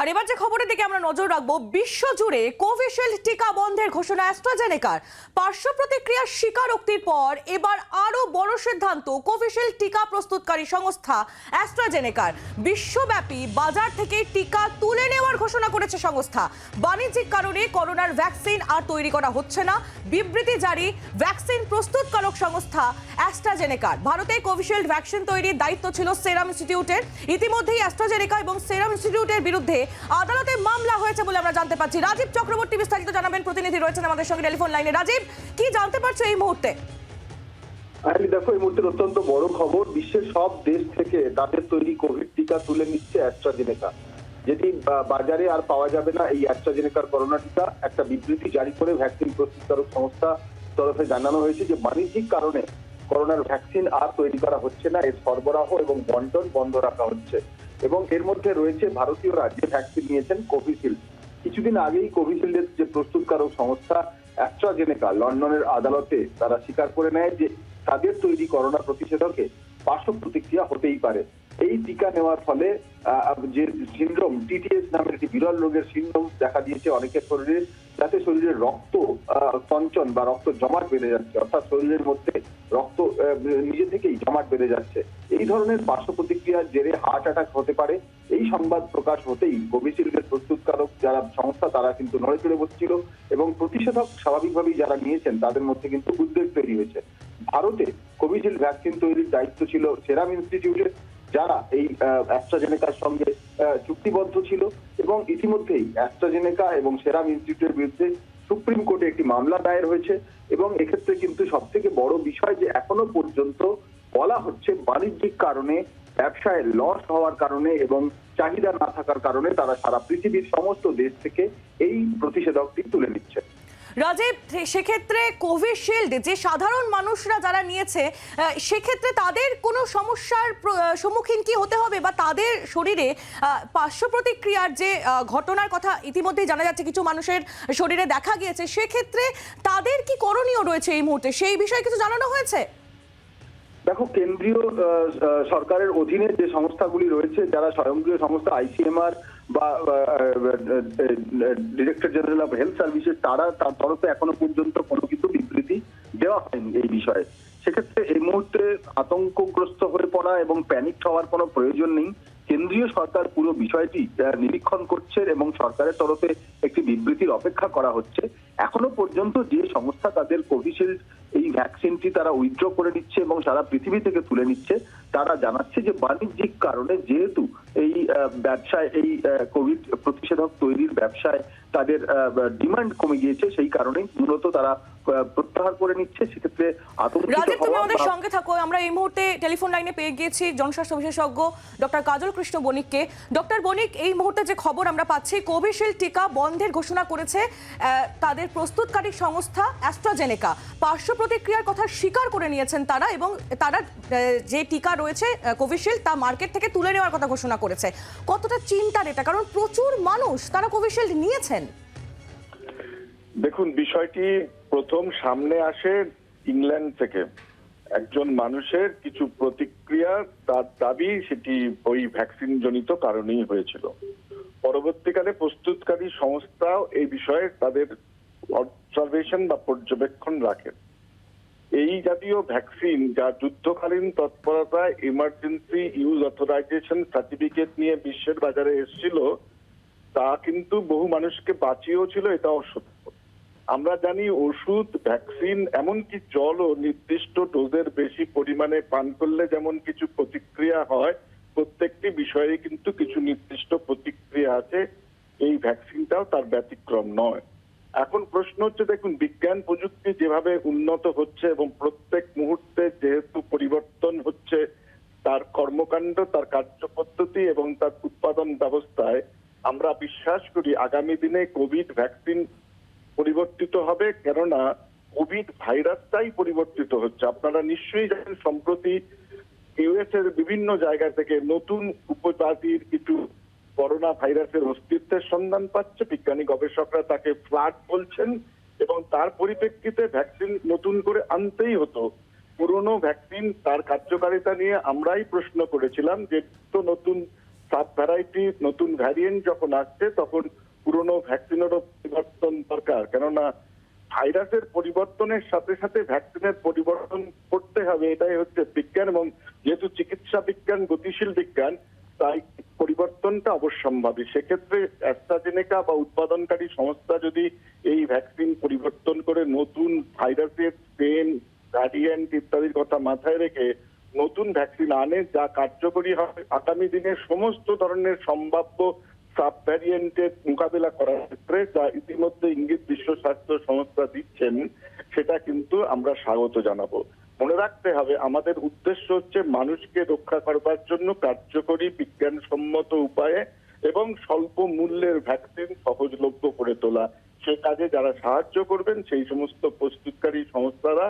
আর এবার যে খবরের দিকে আমরা নজর রাখব বিশ্বজুড়ে কোভিশিল্ড টিকা বন্ধের ঘোষণা অ্যাস্ট্রাজেনেকার। পার্শ্ব প্রতিক্রিয়ার স্বীকারোক্তির পর এবার আরও বড় সিদ্ধান্ত কোভিশিল্ড টিকা প্রস্তুতকারী সংস্থা অ্যাস্ট্রাজেনেকার। বিশ্বব্যাপী বাজার থেকে টিকা তুলে নেওয়ার ঘোষণা করেছে সংস্থা। বাণিজ্যিক কারণে করোনার ভ্যাকসিন আর তৈরি করা হচ্ছে না। বিবৃতি জারি ভ্যাকসিন প্রস্তুতকারক সংস্থা অ্যাস্ট্রাজেনেকার। ভারতে কোভিশিল্ড ভ্যাকসিন তৈরির দায়িত্ব ছিল সেরাম ইনস্টিটিউটের। ইতিমধ্যেই অ্যাস্ট্রাজেনেকা এবং সেরাম ইনস্টিটিউটের বিরুদ্ধে আদালতে মামলা হয়েছে বলে আমরা জানতে পারছি। রাজীব চক্রবর্তী বিস্তারিত জানাবেন। প্রতিনিধি রয়েছেন আমাদের সঙ্গে টেলিফোন লাইনে। রাজীব, কি জানতে পারছ এই মুহূর্তে? দেখো, এই মুহূর্তে অত্যন্ত বড় খবর, বিশ্বের সব দেশ থেকে তাদের তৈরি কোভিড টিকা তুলে নিচ্ছে অ্যাস্ট্রাজেনেকা যেটি বাজারে আর পাওয়া যাবে না এই অ্যাস্ট্রাজেনেকার করোনা টিকা। একটা বিবৃতি জারি করে ভ্যাকসিন প্রস্তুতকারক সংস্থা তরফে জানানো হয়েছে যে, বাণিজ্যিক কারণে করোনার ভ্যাকসিন আর তৈরি করা হচ্ছে না। এর সরবরাহ এবং বন্টন বন্ধ রাখা হচ্ছে। এবং এর মধ্যে রয়েছে ভারতীয়রা যে ভ্যাকসিন নিয়েছেন কোভিশিল্ড কিছুদিন আগেই কোভিশিল্ডের যে প্রস্তুতকারক সংস্থা অ্যাস্ট্রাজেনেকা লন্ডনের আদালতে, তারা স্বীকার করে নেয় যে তাদের তৈরি করোনা প্রতিষেধকে পার্শ্ব প্রতিক্রিয়া হতেই পারে। এই টিকা নেওয়ার ফলে যে সিন্ড্রোম টিটিএস নামের একটি বিরল রোগের সিন্ড্রোম দেখা দিয়েছে অনেকের শরীরে, যাতে শরীরে রক্ত সঞ্চন বা রক্ত জমাট বেড়ে যাচ্ছে, অর্থাৎ শরীরের মধ্যে রক্ত নিজে থেকেই জমাট বেড়ে যাচ্ছে। এই ধরনের পার্শ্ব প্রতিক্রিয়ার জেরে হার্ট অ্যাটাক হতে পারে। এই সংবাদ প্রকাশ হতেই কোভিশিল্ডের প্রস্তুতকারক যারা সংস্থা, তারা কিন্তু নড়ে চড়ে বসছিল এবং প্রতিষেধক স্বাভাবিকভাবেই যারা নিয়েছেন, তাদের মধ্যে কিন্তু উদ্বেগ তৈরি হয়েছে। ভারতে কোভিশিল্ড ভ্যাকসিন তৈরির দায়িত্ব ছিল সেরাম ইনস্টিটিউটের, যারা এই অ্যাস্ট্রাজেনেকার সঙ্গে চুক্তিবদ্ধ ছিল এবং ইতিমধ্যেই অ্যাস্ট্রাজেনেকা এবং সেরাম ইনস্টিটিউটের বিরুদ্ধে সুপ্রিম কোর্টে একটি মামলা দায়ের হয়েছে এবং এক্ষেত্রে কিন্তু সব থেকে বড় বিষয় যে এখনও পর্যন্ত বলা হচ্ছে বাণিজ্যিক কারণে ব্যবসায় লস হওয়ার কারণে এবং চাহিদা না থাকার কারণে তারা সারা পৃথিবীর সমস্ত দেশ থেকে এই প্রতিষেধকটি তুলে নিচ্ছে। রাজীব, সেক্ষেত্রে কোভিশিল্ড যে সাধারণ মানুষরা যারা নিয়েছে সেক্ষেত্রে তাদের কোনো সমস্যার সম্মুখীন কি হতে হবে বা তাদের শরীরে পার্শ্ব প্রতিক্রিয়ার যে ঘটনার কথা ইতিমধ্যেই জানা যাচ্ছে, কিছু মানুষের শরীরে দেখা গিয়েছে, সেক্ষেত্রে তাদের কি করণীয় রয়েছে এই মুহূর্তে? সেই বিষয়ে কিছু জানানো হয়েছে? দেখো, কেন্দ্রীয় সরকারের অধীনে যে সংস্থাগুলি রয়েছে, যারা স্বয়ংক্রিয় সংস্থা আইসিএমআর বা director general of health services, তারা তার তরফে এখনও পর্যন্ত কোনো কিছু বিবৃতি দেওয়া হয়নি এই বিষয়ে। সেক্ষেত্রে এই মুহূর্তে আতঙ্কগ্রস্ত হয়ে পড়া এবং প্যানিক হওয়ার কোনো প্রয়োজন নেই। কেন্দ্রীয় সরকার পুরো বিষয়টি নিরীক্ষণ করছে এবং সরকারের তরফে একটি বিবৃতির অপেক্ষা করা হচ্ছে। এখনও পর্যন্ত যে সংস্থা তাদের কোভিশিল্ড এই ভ্যাকসিনটি তারা উইথড্র করে নিচ্ছে এবং সারা পৃথিবী থেকে তুলে নিচ্ছে, তারা জানাচ্ছে যে বাণিজ্যিক কারণে যেহেতু এই ব্যবসায়, এই কোভিড প্রতিষেধক তৈরির ব্যবসায় তাদের ডিমান্ড কমে গিয়েছে সেই কারণেই মূলত তারা প্রত্যাহার করে নিচ্ছে। সেক্ষেত্রে রাজীব তুমি আমাদের সঙ্গে থাকো। আমরা এই মুহূর্তে টেলিফোন লাইনে পেয়ে গিয়েছি জনস্বাস্থ্য বিশেষজ্ঞ ডক্টর কাজল কৃষ্ণ বণিককে। ডক্টর বণিক এই মুহূর্তে যে খবর আমরা পাচ্ছি কোভিশিল্ড টিকা বন্ধের ঘোষণা করেছে তাদের প্রস্তুতকারী সংস্থা অ্যাস্ট্রাজেনেকা পার্শ্ব প্রতিক্রিয়ার কথা স্বীকার করে নিয়েছেন তারা এবং তারা যে টিকা রয়েছে কোভিশিল্ড তা মার্কেট থেকে তুলে নেওয়ার কথা ঘোষণা করেছে। কতটা চিন্তার এটা? কারণ প্রচুর মানুষ তারা কোভিশিল্ড নিয়েছেন। দেখুন, বিষয়টি প্রথম সামনে আসে ইংল্যান্ড থেকে। একজন মানুষের কিছু প্রতিক্রিয়া, তার দাবি, সেটি ওই ভ্যাকসিন জনিত কারণেই হয়েছিল। পরবর্তীকালে প্রস্তুতকারী সংস্থাও এই বিষয়ে তাদের অবজারভেশন বা পর্যবেক্ষণ রাখে। এই জাতীয় ভ্যাকসিন, যা যুদ্ধকালীন তৎপরতায় ইমার্জেন্সি ইউজ অথরাইজেশন সার্টিফিকেট নিয়ে বিশ্বের বাজারে এসেছিল, তা কিন্তু বহু মানুষকে বাঁচিয়েও ছিল এটাও সত্য আমরা জানি ওষুধ, ভ্যাকসিন, এমনকি জলও নির্দিষ্ট ডোজের বেশি পরিমাণে পান করলে যেমন কিছু প্রতিক্রিয়া হয়, প্রত্যেকটি বিষয়ে কিন্তু কিছু নির্দিষ্ট প্রতিক্রিয়া আছে। এই ভ্যাকসিনটাও তার ব্যতিক্রম নয়। এখন প্রশ্ন হচ্ছে, দেখুন, বিজ্ঞান প্রযুক্তি যেভাবে উন্নত হচ্ছে এবং প্রত্যেক মুহূর্তে যেহেতু পরিবর্তন হচ্ছে, তার কর্মকাণ্ড, তার কার্যপদ্ধতি এবং তার উৎপাদন ব্যবস্থায় আমরা বিশ্বাস করি, আগামী দিনে কোভিড ভ্যাকসিন পরিবর্তিত হবে, কেননা কোভিড ভাইরাসটাই পরিবর্তিত হচ্ছে। আপনারা নিশ্চয়ই জানেন, সম্প্রতি ইউএস এর বিভিন্ন জায়গা থেকে নতুন উপজাতির কিছু করোনা ভাইরাসের অস্তিত্বের সন্ধান পাচ্ছে। বিজ্ঞানী গবেষকরা তাকে ফ্লাড বলছেন এবং তার পরিপ্রেক্ষিতে ভ্যাকসিন নতুন করে আনতেই হতো। পুরনো ভ্যাকসিন, তার কার্যকারিতা নিয়ে আমরাই প্রশ্ন করেছিলাম যে, তো নতুন সাব ভ্যারাইটি নতুন ভ্যারিয়েন্ট যখন আসছে, তখন পুরনো ভ্যাকসিনেরও পরিবর্তন দরকার। কেননা, ভাইরাসের পরিবর্তনের সাথে সাথে ভ্যাকসিনের পরিবর্তন করতে হবে, এটাই হচ্ছে বিজ্ঞান এবং যেহেতু চিকিৎসা বিজ্ঞান, গতিশীল বিজ্ঞান, তাই পরিবর্তনটা অবশ্যম্ভাবী। সেক্ষেত্রে অ্যাস্ট্রাজেনেকা বা উৎপাদনকারী সংস্থা যদি এই ভ্যাকসিন পরিবর্তন করে নতুন ভাইরাসের স্ট্রেন ভ্যারিয়েন্ট ইত্যাদির কথা মাথায় রেখে নতুন ভ্যাকসিন আনে, যা কার্যকরী হবে, আগামী দিনে সমস্ত ধরনের সম্ভাব্য সাব ভ্যারিয়েন্টের মোকাবিলা করার ক্ষেত্রে যা ইতিমধ্যে ইঙ্গিত বিশ্ব স্বাস্থ্য সংস্থা দিচ্ছেন, সেটা কিন্তু আমরা স্বাগত জানাব। মনে রাখতে হবে, আমাদের উদ্দেশ্য হচ্ছে মানুষকে রক্ষা করবার জন্য কার্যকরী বিজ্ঞানসম্মত উপায়ে এবং স্বল্প মূল্যের ভ্যাকসিন সহজলভ্য করে তোলা। সে কাজে যারা সাহায্য করবেন, সেই সমস্ত প্রস্তুতকারী সংস্থারা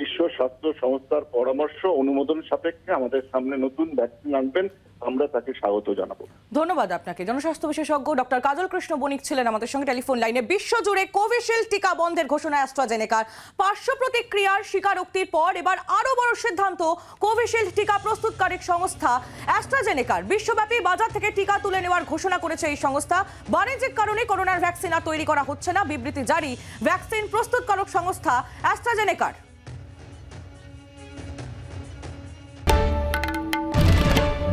বিশ্ব স্বাস্থ্য সংস্থার পরামর্শ অনুমোদন সাপেক্ষে আমাদের সামনে নতুন ভ্যাকসিন আনবেন, আমরা তাকে স্বাগত জানাব। ধন্যবাদ আপনাকে। জনস্বাস্থ্য বিশেষজ্ঞ ডক্টর কাজল কৃষ্ণ বণিক ছিলেন আমাদের সঙ্গে টেলিফোন লাইনে। বিশ্বজুড়ে কোভিশিল্ড টিকা বন্ধের ঘোষণা অ্যাস্ট্রাজেনেকার। পার্শ্ব প্রতিক্রিয়ার স্বীকারোক্তির পর এবার আরও বড় সিদ্ধান্ত কোভিশিল্ড টিকা প্রস্তুতকারী সংস্থা অ্যাস্ট্রাজেনেকার। বিশ্বব্যাপী বাজার থেকে টিকা তুলে নেওয়ার ঘোষণা করেছে এই সংস্থা। বাণিজ্যিক কারণে করোনার ভ্যাকসিন আর তৈরি করা হচ্ছে না। বিবৃতি জারি। ভ্যাকসিন প্রস্তুতকারক সংস্থা অ্যাস্ট্রাজেনেকার।